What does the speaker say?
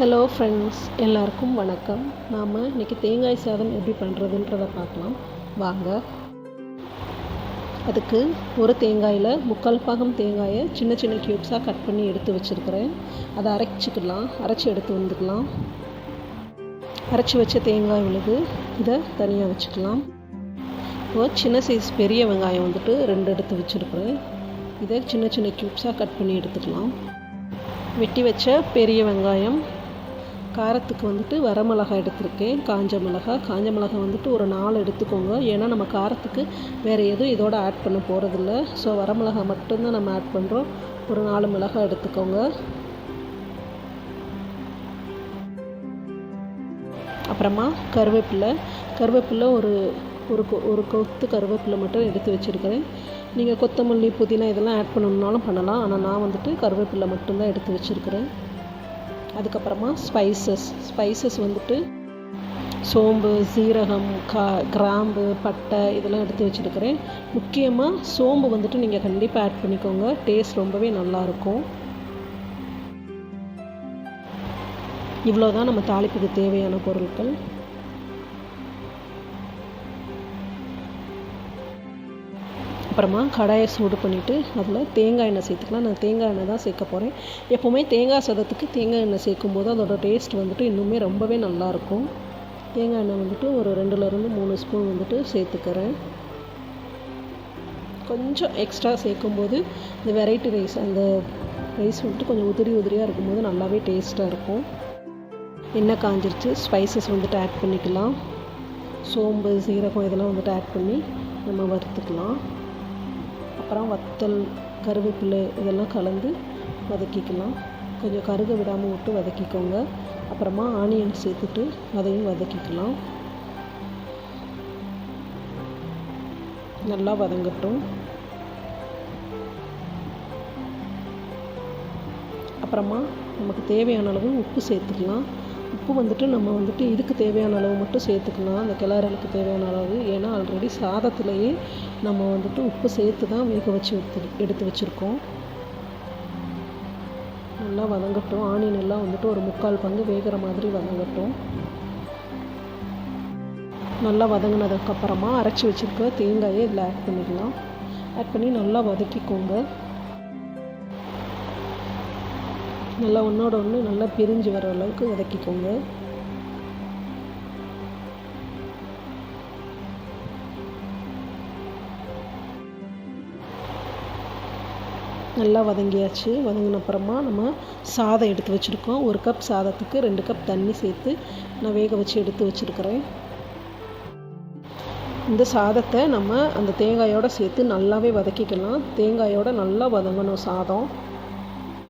Hello friends எல்லாருக்கும் வணக்கம். நாம் இன்றைக்கி தேங்காய் சாதம் எப்படி பண்ணுறதுன்றதை பார்க்கலாம். வாங்க. அதுக்கு ஒரு தேங்காயில் முக்கால் பாகம் தேங்காயை சின்ன சின்ன க்யூப்ஸாக கட் பண்ணி எடுத்து வச்சுருக்கிறேன். அதை அரைச்சிக்கலாம். அரைச்சி எடுத்து வந்துக்கலாம் அரைச்சி வச்ச தேங்காய் விழுது. இதை தனியாக வச்சுக்கலாம். இப்போது சின்ன சைஸ் பெரிய வெங்காயம் வந்துட்டு ரெண்டு எடுத்து வச்சுருக்குறேன். இதை சின்ன சின்ன க்யூப்ஸாக கட் பண்ணி எடுத்துக்கலாம். வெட்டி வச்ச பெரிய வெங்காயம் காரத்துக்கு வந்துட்டு வரமிளகாய் எடுத்திருக்கேன். காஞ்ச மிளகாய் காஞ்ச மிளகாய் வந்துட்டு ஒரு நாலு எடுத்துக்கோங்க. ஏன்னா நம்ம காரத்துக்கு வேறு எதுவும் இதோட ஆட் பண்ண போகிறதில்ல ஸோ வரமிளகாய் மட்டும்தான் நம்ம ஆட் பண்ணுறோம் ஒரு நாலு மிளகாய் எடுத்துக்கோங்க. அப்புறமா கருவேப்பிலை. கருவேப்பிலை ஒரு ஒரு கொ ஒரு கொத்து கருவேப்பிலை மட்டும் எடுத்து வச்சுருக்கிறேன். நீங்கள் கொத்தமல்லி புதினா இதெல்லாம் ஆட் பண்ணணுன்னாலும் பண்ணலாம். ஆனால் நான் வந்துட்டு கருவேப்பிலை மட்டும்தான் எடுத்து வச்சுருக்கிறேன். அதுக்கப்புறமா ஸ்பைசஸ் ஸ்பைசஸ் வந்துட்டு சோம்பு சீரகம் கா கிராம்பு பட்டை இதெல்லாம் எடுத்து வச்சுருக்கிறேன். முக்கியமாக சோம்பு வந்துட்டு நீங்கள் கண்டிப்பாக ஆட் பண்ணிக்கோங்க. டேஸ்ட் ரொம்பவே நல்லாயிருக்கும். இவ்வளோ தான் நம்ம தாளிப்புக்கு தேவையான பொருட்கள். அப்புறமா கடாயை சூடு பண்ணிவிட்டு அதில் தேங்காய் எண்ணெய் சேர்த்துக்கலாம். நான் தேங்காய் எண்ணெய் தான் சேர்க்க போகிறேன் எப்போவுமே தேங்காய் சாதத்துக்கு தேங்காய் எண்ணெய் சேர்க்கும்போது அதோட டேஸ்ட் வந்துட்டு இன்னுமே ரொம்பவே நல்லாயிருக்கும் தேங்காய் எண்ணெய் வந்துட்டு ஒரு ரெண்டுலேருந்து மூணு ஸ்பூன் வந்துட்டு சேர்த்துக்கிறேன். கொஞ்சம் எக்ஸ்ட்ரா சேர்க்கும்போது இந்த வெரைட்டி ரைஸ் அந்த ரைஸ் வந்துட்டு கொஞ்சம் உதிரி உதிரியாக இருக்கும்போது நல்லாவே டேஸ்ட்டாக இருக்கும். எண்ணெய் காஞ்சிருச்சு ஸ்பைசஸ் வந்துட்டு ஆட் பண்ணிக்கலாம். சோம்பு சீரகம் இதெல்லாம் வந்துட்டு ஆட் பண்ணி நம்ம வறுத்துக்கலாம். அப்புறம் வத்தல் கருவேப்பிலை இதெல்லாம் கலந்து வதக்கிக்கலாம். கொஞ்சம் கருக விடாமல் விட்டு வதக்கிக்கோங்க. அப்புறமா ஆனியன் சேர்த்துட்டு அதையும் வதக்கிக்கலாம். நல்லா வதங்கட்டும். அப்புறமா நமக்கு தேவையான அளவு உப்பு சேர்த்துக்கலாம். உப்பு வந்துட்டு நம்ம வந்துட்டு இதுக்கு தேவையான அளவு மட்டும் சேர்த்துக்கலாம் அந்த கிளறலுக்கு தேவையான அளவு. ஏன்னா ஆல்ரெடி சாதத்துலேயே நம்ம வந்துட்டு உப்பு சேர்த்து தான் வேக வச்சு எடுத்து எடுத்து வச்சுருக்கோம். நல்லா வதங்கட்டும். ஆனியன் எல்லாம் வந்துட்டு ஒரு முக்கால் பங்கு வேகிற மாதிரி வதங்கட்டும். நல்லா வதங்கினதுக்கப்புறமா அரைச்சி வச்சுருக்க தேங்காயை இதில் ஆட் பண்ணிடலாம். ஆட் பண்ணி நல்லா வதக்கிக்கோங்க. நல்லா ஒன்றோட ஒன்று நல்லா பிரிஞ்சு வர அளவுக்கு வதக்கிக்கோங்க. நல்லா வதங்கியாச்சு. வதங்கின அப்புறமா நம்ம சாதம் எடுத்து வச்சுருக்கோம். ஒரு கப் சாதத்துக்கு ரெண்டு கப் தண்ணி சேர்த்து நான் வேக வச்சு எடுத்து வச்சுருக்கிறேன். இந்த சாதத்தை நம்ம அந்த தேங்காயோடு சேர்த்து நல்லாவே வதக்கிக்கலாம். தேங்காயோடு நல்லா வதங்கணும் சாதம்.